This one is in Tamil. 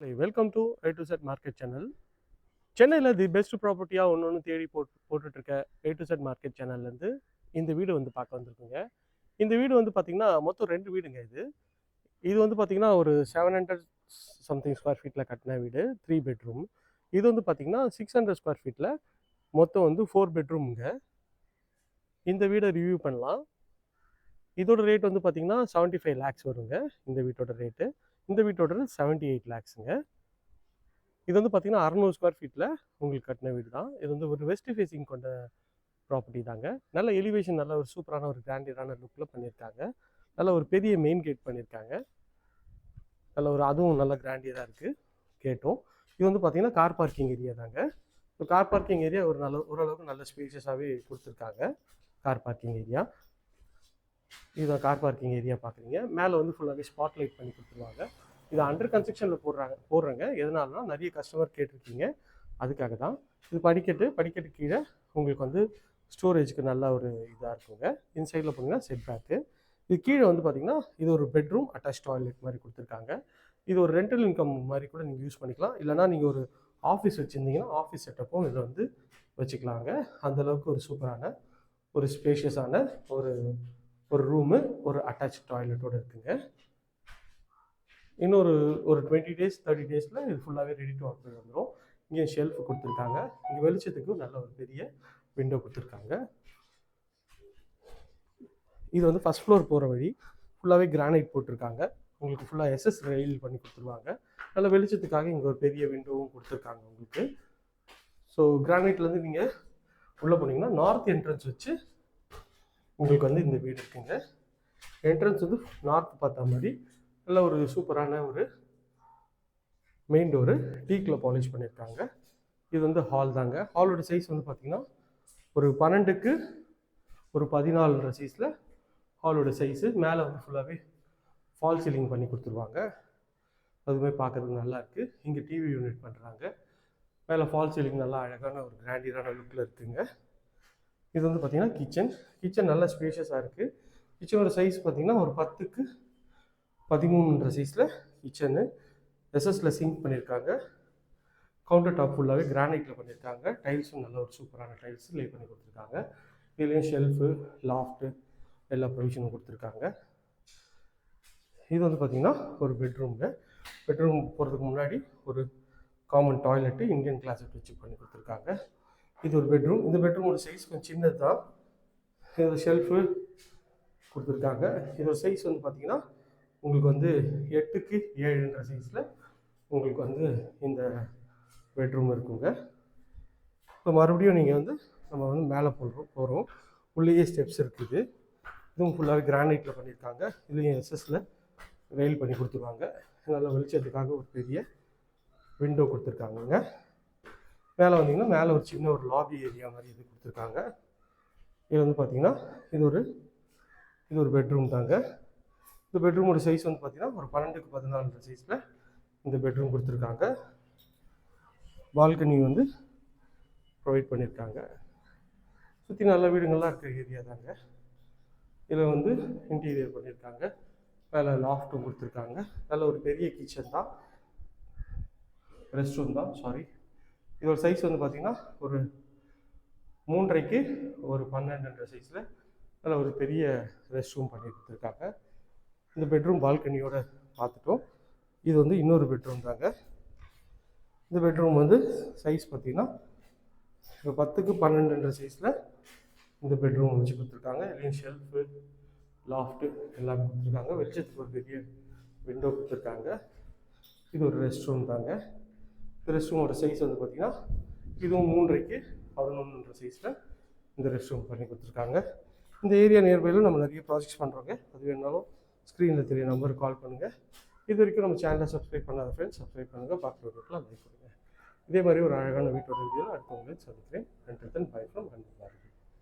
Welcome to A to Z market channel சென்னையில் தி பெஸ்ட் ப்ராப்பர்ட்டியாக ஒன்று ஒன்று தேடி போட் போட்டுட்ருக்க ஏ டு செட் மார்க்கெட் சேனல்லேருந்து இந்த வீடு வந்து பார்க்க வந்திருக்குங்க. இந்த வீடு வந்து பார்த்திங்கன்னா மொத்தம் ரெண்டு வீடுங்க இது. இது வந்து பார்த்திங்கன்னா ஒரு செவன் ஹண்ட்ரட் சம்திங் ஸ்கொயர் ஃபீட்டில் கட்டின வீடு த்ரீ பெட்ரூம் இது வந்து பார்த்திங்கன்னா சிக்ஸ் ஹண்ட்ரட் ஸ்கொயர் ஃபீட்டில் மொத்தம் வந்து ஃபோர் பெட்ரூமுங்க இந்த வீடை ரிவ்யூ பண்ணலாம். இதோட ரேட் வந்து பார்த்திங்கன்னா செவன்ட்டி ஃபைவ் லேக்ஸ் வருங்க இந்த வீட்டோட ரேட்டு இந்த வீட்டோட செவன்ட்டி எயிட் லேக்ஸுங்க இது வந்து பார்த்தீங்கன்னா அறநூறு ஸ்கொயர் ஃபீட்டில் உங்களுக்கு கட்டின வீடு தான். இது வந்து ஒரு வெஸ்ட் ஃபேஸிங் கொண்ட ப்ராப்பர்ட்டி தாங்க. நல்ல எலிவேஷன் நல்ல ஒரு சூப்பரான ஒரு கிராண்டடான லுக்கில் பண்ணியிருக்காங்க நல்ல ஒரு பெரிய மெயின் கேட் பண்ணியிருக்காங்க நல்ல ஒரு அதுவும் நல்ல கிராண்டியராக இருக்குது கேட்டும். இது வந்து பார்த்திங்கன்னா கார் பார்க்கிங் ஏரியா தாங்க. இப்போ கார் பார்க்கிங் ஏரியா ஒரு நல்ல ஓரளவுக்கு நல்ல ஸ்பேசியஸாகவே கொடுத்துருக்காங்க. கார் பார்க்கிங் ஏரியா இதுதான் கார் பார்க்கிங் ஏரியா பார்க்குறீங்க மேலே வந்து ஃபுல்லாகவே ஸ்பாட் லைட் பண்ணி கொடுத்துருவாங்க. இது அண்டர் கன்ஸ்ட்ரக்ஷனில் போடுறாங்க போடுறாங்க. எதனாலனா நிறைய கஸ்டமர் கேட்டிருக்கீங்க. அதுக்காக தான். இது படிக்கட்டு படிக்கட்டு கீழே உங்களுக்கு வந்து ஸ்டோரேஜுக்கு நல்ல ஒரு இதாக இருக்குங்க. இன்சைடில் பார்த்தீங்கன்னா செட் பேக்கு இது கீழே வந்து பார்த்தீங்கன்னா இது ஒரு பெட்ரூம் அட்டாச் டாய்லெட் மாதிரி கொடுத்துருக்காங்க. இது ஒரு ரெண்டல் இன்கம் மாதிரி கூட நீங்கள் யூஸ் பண்ணிக்கலாம். இல்லைனா நீங்கள் ஒரு ஆஃபீஸ் வச்சுருந்தீங்கன்னா ஆஃபீஸ் செட்டப்பும் இதை வந்து வச்சுக்கலாங்க. அந்தளவுக்கு ஒரு சூப்பரான ஒரு ஸ்பேஷியஸான ஒரு ஒரு ரூமு ஒரு அட்டாச் டாய்லெட்டோடு இருக்குங்க. இன்னொரு ஒரு டுவெண்ட்டி டேஸ் தேர்ட்டி டேஸில் இது ஃபுல்லாகவே ரெடி டு ஆப்ரேட் வந்துடும் இங்கே ஷெல்ஃப் கொடுத்துருக்காங்க. இங்கே வெளிச்சத்துக்கு நல்ல ஒரு பெரிய விண்டோ கொடுத்துருக்காங்க. இது வந்து ஃபஸ்ட் ஃப்ளோர் போகிற வழி. ஃபுல்லாகவே கிரானைட் போட்டிருக்காங்க. உங்களுக்கு ஃபுல்லாக எஸ்எஸ் ரெயில் பண்ணி கொடுத்துருவாங்க. நல்ல வெளிச்சத்துக்காக இங்கே ஒரு பெரிய விண்டோவும் கொடுத்துருக்காங்க உங்களுக்கு. ஸோ கிரானைட்லேருந்து நீங்கள் உள்ளே போனீங்கன்னா நார்த் என்ட்ரன்ஸ் வச்சு உங்களுக்கு வந்து இந்த வீடு இருக்குங்க. என்ட்ரன்ஸ் வந்து நார்த் பார்த்தா மாதிரி நல்ல ஒரு சூப்பரான ஒரு மெயின் டோரு டீக்கில் பாலிஷ் பண்ணியிருக்காங்க. இது வந்து ஹால் தாங்க. ஹாலோட சைஸ் வந்து பார்த்திங்கன்னா ஒரு பன்னெண்டுக்கு ஒரு பதினாலுன்ற சைஸில் ஹாலோட சைஸு மேலே வந்து ஃபுல்லாகவே ஃபால் சீலிங் பண்ணி கொடுத்துருவாங்க. அதுவுமே பார்க்குறதுக்கு நல்லா இருக்குது இங்கே டிவி யூனிட் பண்ணுறாங்க மேலே ஃபால் சீலிங் நல்லா அழகான ஒரு கிராண்டியரான லுக்கில் இருக்குங்க. இது வந்து பார்த்திங்கன்னா கிச்சன் கிச்சன் நல்ல ஸ்பேஷியஸாக இருக்குது கிச்சனோட சைஸ் பார்த்திங்கன்னா ஒரு பத்துக்கு பதிமூணுன்ற சைஸில் கிச்சனு எஸ்எஸில் சிங்க் பண்ணியிருக்காங்க கவுண்டர் டாப் ஃபுல்லாகவே கிரானைட்டில் பண்ணியிருக்காங்க டைல்ஸும் நல்ல ஒரு சூப்பரான டைல்ஸ் லே பண்ணி கொடுத்துருக்காங்க. இதுலேயும் ஷெல்ஃபு லாஃப்ட்டு எல்லா ப்ரொவிஷனும் கொடுத்துருக்காங்க. இது வந்து பார்த்திங்கன்னா ஒரு பெட்ரூம்ங்க பெட்ரூம் போகிறதுக்கு முன்னாடி ஒரு காமன் டாய்லெட்டு இந்தியன் கிளாஸ் வச்சு பண்ணி கொடுத்துருக்காங்க. இது ஒரு பெட்ரூம் இந்த பெட்ரூமோட சைஸ் கொஞ்சம் சின்னது தான் இது ஷெல்ஃபு கொடுத்துருக்காங்க. இதோட சைஸ் வந்து பார்த்திங்கன்னா உங்களுக்கு வந்து எட்டுக்கு ஏழுன்ற சைஸில் உங்களுக்கு வந்து இந்த பெட்ரூம் இருக்குங்க. இப்போ மறுபடியும் நீங்கள் வந்து நம்ம வந்து மேலே போடுறோம் போகிறோம் உள்ளேயே ஸ்டெப்ஸ் இருக்குது. இதுவும் ஃபுல்லாகவே கிரானைட்டில் பண்ணியிருக்காங்க. இதுலேயும் எஸ்எஸில் ரெயில் பண்ணி கொடுத்துருவாங்க. நல்ல வெளிச்சத்துக்காக ஒரு பெரிய விண்டோ கொடுத்துருக்காங்கங்க. மேலே வந்தீங்கன்னா மேலே ஒரு சின்ன ஒரு லாபி ஏரியா மாதிரி இது கொடுத்துருக்காங்க. இது வந்து பார்த்தீங்கன்னா இது ஒரு இது ஒரு பெட்ரூம் தாங்க. இந்த பெட்ரூமோட சைஸ் வந்து பார்த்தீங்கன்னா ஒரு பன்னெண்டுக்கு பதினாலுன்ற சைஸில் இந்த பெட்ரூம் கொடுத்துருக்காங்க. பால்கனி வந்து ப்ரொவைட் பண்ணியிருக்காங்க சுற்றி நல்ல வீடுங்கள்லாம் இருக்கிற ஏரியா தாங்க. இதில் வந்து இன்டீரியர் பண்ணியிருக்காங்க மேலே லாஃப்ட்டும் கொடுத்துருக்காங்க. நல்ல ஒரு பெரிய கிச்சன் தான். ரெஸ்ட் ரூம் தான் சாரி இதோட சைஸ் வந்து பார்த்திங்கன்னா ஒரு மூன்றரைக்கு ஒரு பன்னெண்டுன்ற சைஸில் அதில் ஒரு பெரிய ரெஸ்ட் ரூம் பண்ணி கொடுத்துருக்காங்க. இந்த பெட்ரூம் பால்கனியோட பார்த்துட்டோம். இது வந்து இன்னொரு பெட்ரூம் தாங்க. இந்த பெட்ரூம் வந்து சைஸ் பார்த்திங்கன்னா இப்போ பத்துக்கு பன்னெண்டுன்ற சைஸில் இந்த பெட்ரூம் வச்சு கொடுத்துருக்காங்க. இல்லையும் ஷெல்ஃபு லாஃப்ட்டு எல்லாம் கொடுத்துருக்காங்க. வெளிச்சத்துக்கு ஒரு பெரிய விண்டோ கொடுத்துருக்காங்க. இது ஒரு ரெஸ்ட் ரூம் தாங்க. ரெஸ்ட் ரூமோட சைஸ் வந்து பார்த்திங்கன்னா இதுவும் மூன்றைக்கு பதினொன்றுன்ற சைஸில் இந்த ரெஸ்ட் ரூம் பண்ணி கொடுத்துருக்காங்க. இந்த ஏரியா நியர்பையில் நம்ம நிறைய ப்ராஜெக்ட்ஸ் பண்ணுறோங்க அது வேணாலும் ஸ்க்ரீனில் தெரிய நம்பருக்கு கால் பண்ணுங்கள் இது வரைக்கும் நம்ம சேனலை சப்ஸ்கிரைப் பண்ணாத ஃப்ரெண்ட்ஸ் சப்ஸ்கிரைப் பண்ணுங்கள் பார்க்குறவங்களுக்குலாம் லைக் பண்ணுங்கள் இதே மாதிரி ஒரு அழகான வீட்டோட வீடியோ அடுத்தவங்களையும் சந்திக்கிறேன். நன்றி தன் பை ஃப்ரம் அண்ட்